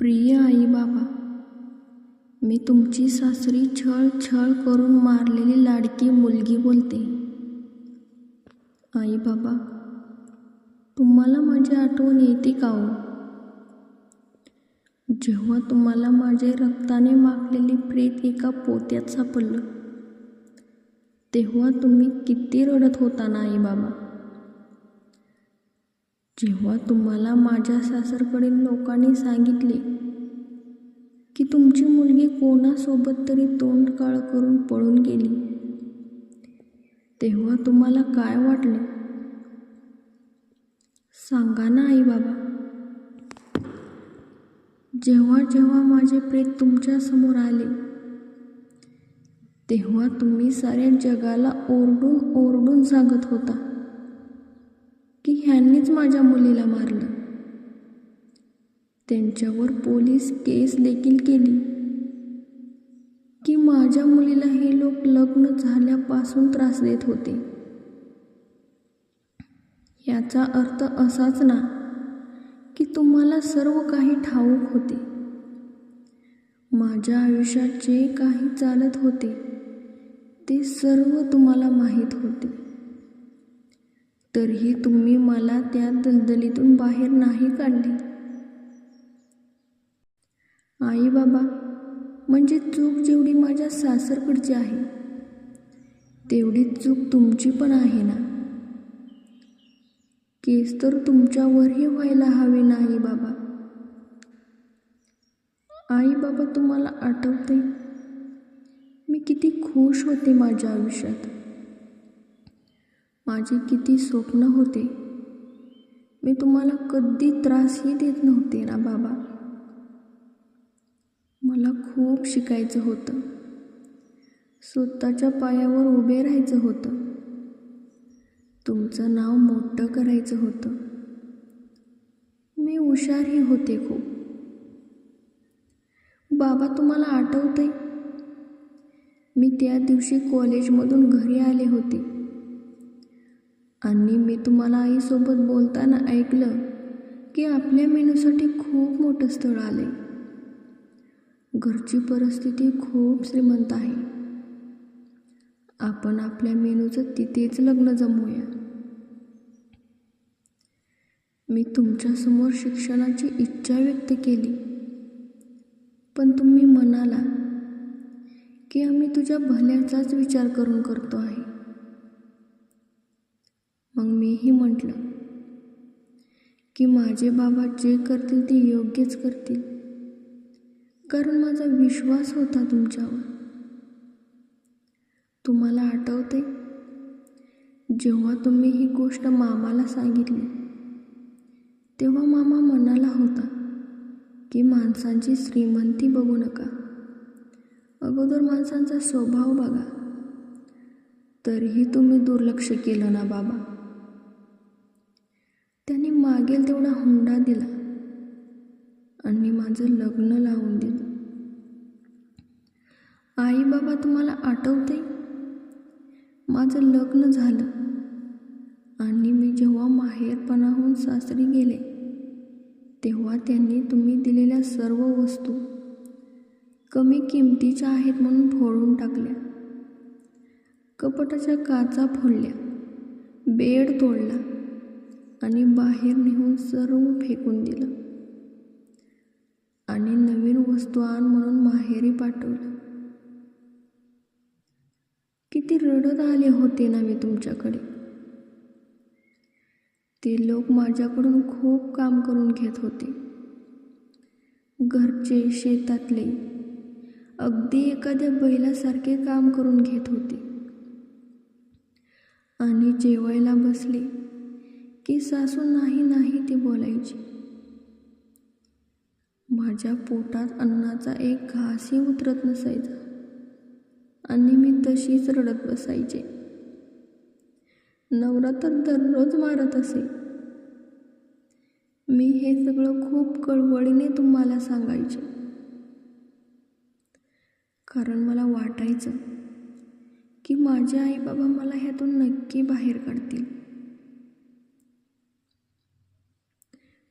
प्रिय आई बाबा मी तुमची सासरी छळ छळ करून मारलेली लाडकी मुलगी बोलते. आई बाबा तुम्हाला माझी आठवण येते का हो? जेव्हा तुम्हाला माझे रक्ताने माखलेले प्रेत एका पोत्यात सापडलं तेव्हा तुम्ही किती रडत होता ना आई बाबा जेव्हा तुम्हाला माझ्या सासरकडील लोकांनी सांगितले की तुमची मुलगी कोणासोबत तरी तोंड काळ करून पळून गेली तेव्हा तुम्हाला काय वाटलं? सांगा ना आई बाबा. जेव्हा जेव्हा माझे प्रेत तुमच्यासमोर आले तेव्हा तुम्ही साऱ्या जगाला ओरडून ओरडून सांगत होता. की ह्यांनीच माझ्या मुलीला मारलं. त्यांच्यावर पोलीस केस देखील केली. की माझ्या मुलीला हे लोक लग्न झाल्यापासून त्रास देत होते. याचा अर्थ असाच ना की तुम्हाला सर्व काही ठाऊक होते. माझ्या आयुष्यात जे काही चालत होते ते सर्व तुम्हाला माहीत होते. तरीही तुम्ही मला त्या दलदलीतून बाहेर नाही काढले. आई बाबा म्हणजे चूक जेवढी माझ्या सासरकडची आहे तेवढी चूक तुमची पण आहे ना? केस तर तुमच्यावरही व्हायला हवे नाही बाबा? आई बाबा तुम्हाला आठवते मी किती खुश होते माझ्या आयुष्यात. माझे किती स्वप्न होते. मी तुम्हाला कधी त्रासही देत नव्हते ना बाबा. मला खूप शिकायचं होतं. स्वतःच्या पायावर उभे राहायचं होतं. तुमचं नाव मोठं करायचं होतं. मी हुशारही होते खूप. बाबा तुम्हाला आठवतंय? मी त्या दिवशी कॉलेजमधून घरी आले होते. आणि मी तुम्हाला आईसोबत बोलताना ऐकलं की आपल्या मेनूसाठी खूप मोठं स्थळ आले घरची परिस्थिती खूप श्रीमंत आहे. आपण आपल्या मेनूचं तिथेच लग्न जमवूया. मी तुमच्यासमोर शिक्षणाची इच्छा व्यक्त केली. पण तुम्ही म्हणाला की आम्ही तुझ्या भल्याचाच विचार करून करतो आहे. मग मीही म्हटलं की माझे बाबा जे करतील ते योग्यच करतील. कारण माझा विश्वास होता तुमच्यावर. तुम्हाला आठवते जेव्हा तुम्ही ही गोष्ट मामाला सांगितली तेव्हा मामा म्हणाला होता की माणसांची श्रीमंती बघू नका. अगोदर माणसांचा स्वभाव बघा. तरीही तुम्ही दुर्लक्ष केलं ना बाबा. मागेल तेवढा हुंडा दिला. आणि माझं लग्न लावून दिलं. आई बाबा तुम्हाला आठवते? माझं लग्न झालं. आणि मी जेव्हा माहेरपणाहून सासरी गेले तेव्हा त्यांनी तुम्ही दिलेल्या सर्व वस्तू कमी किमतीच्या आहेत म्हणून फोडून टाकल्या. कपटाच्या काचा फोडल्या बेड तोडला आणि बाहेर नेऊन सर्व फेकून दिलं. आणि नवीन वस्तू आण म्हणून माहेरी पाठवलं. किती रडत आले होते ना मी तुमच्याकडे. ते लोक माझ्याकडून खूप काम करून घेत होते. घरचे शेतातले अगदी एखाद्या बैलासारखे काम करून घेत होते. आणि जेवायला बसले. की सासू नाही नाही ते बोलायची. माझ्या पोटात अन्नाचा एक घासही उतरत नसायचा आणि मी तशीच रडत बसायचे. नवरा तर दररोज मारत असे. मी हे सगळं खूप कळवळीने तुम्हाला सांगायचे. कारण मला वाटायचं की माझे आई बाबा मला ह्यातून नक्की बाहेर काढतील.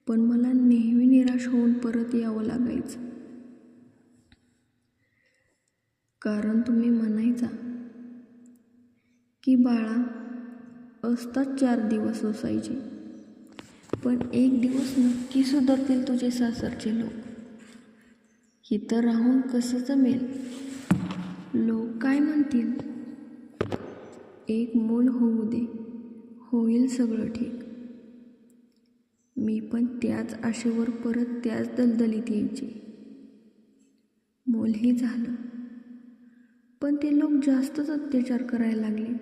पण मला नेहमी निराश होऊन परत यावं लागायचं. कारण तुम्ही म्हणायचा की बाळा असतात चार दिवस सोसायचे पण एक दिवस नक्की सुधारतील तुझे सासरचे लोक. इथं राहून कसं जमेल? लोक काय म्हणतील? एक मूल होऊ दे. होईल सगळं ठीक. मी पण त्याच आशेवर परत त्याच दलदलीत यायचे. मूलही झालं. पण ते लोक जास्तच अत्याचार करायला लागले.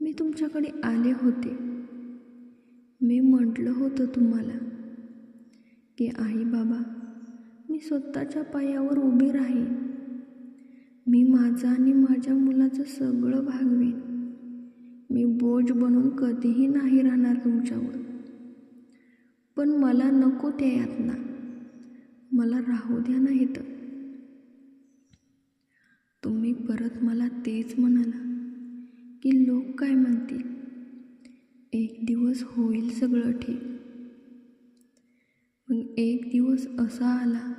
मी तुमच्याकडे आले होते. मी म्हटलं होतं तुम्हाला की आई बाबा मी स्वतःच्या पायावर उभी राहीन. मी माझं आणि माझ्या मुलाचं सगळं भागवेन. मी बोज बनून कधीही नाही राहणार तुमच्यावर. पण मला नको त्या यातना. मला राहू द्या नाही तर तुम्ही परत मला तेच म्हणाला की लोक काय म्हणतील? एक दिवस होईल सगळं ठीक. मग एक दिवस असा आला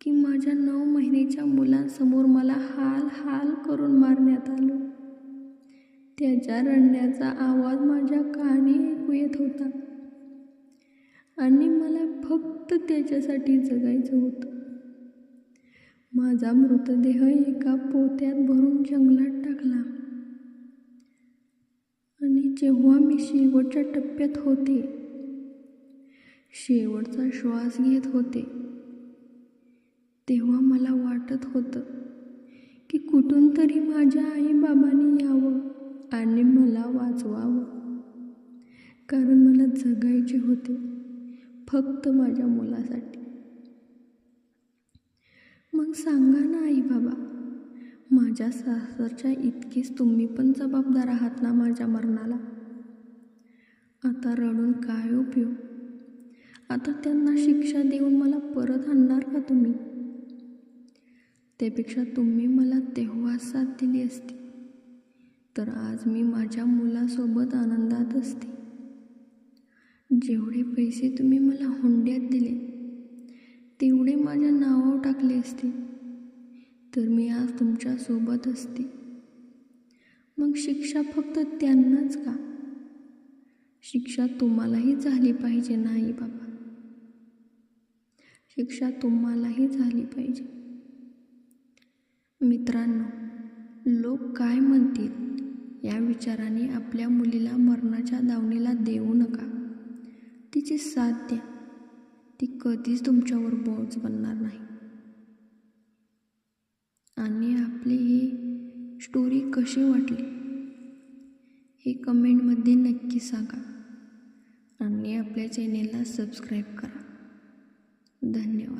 की माझ्या नऊ महिन्याच्या मुलांसमोर मला हाल हाल करून मारण्यात आलं. त्याच्या रडण्याचा आवाज माझ्या कानी ऐकू येत होता. आणि मला फक्त त्याच्यासाठी जगायचं होतं. माझा मृतदेह एका पोत्यात भरून जंगलात टाकला. आणि जेव्हा मी शेवटच्या टप्प्यात होते शेवटचा श्वास घेत होते तेव्हा मला वाटत होतं की कुठून तरी माझ्या आई बाबांनी यावं. आणि मला वाचवावं कारण मला जगायचे होते. फक्त माझ्या मुलासाठी. मग सांगा ना आई बाबा माझ्या सासरच्या इतकीच तुम्ही पण जबाबदार आहात ना माझ्या मरणाला? आता रडून काय उपयोग? आता त्यांना शिक्षा देऊन मला परत आणणार का तुम्ही? त्यापेक्षा तुम्ही मला तेव्हा साथ दिली असती. तर आज मी माझ्या मुलासोबत आनंदात असते. जेवढे पैसे तुम्ही मला हुंड्यात दिले तेवढे माझ्या नावावर टाकले असते. तर मी आज तुमच्यासोबत असते. मग शिक्षा फक्त त्यांनाच का? शिक्षा तुम्हालाही झाली पाहिजे नाही बाबा. शिक्षा तुम्हालाही झाली पाहिजे. मित्रांनो लोक काय म्हणतील? या विचाराने आपल्या मुलीला मरणाच्या दावणीला देऊ नका. तिची साथ द्या ती कधीच तुमच्यावर बोज बनणार नाही. आणि आपली ही स्टोरी कशी वाटली? हे कमेंटमध्ये नक्की सांगा. आणि आपल्या चॅनेलला सबस्क्राईब करा. धन्यवाद.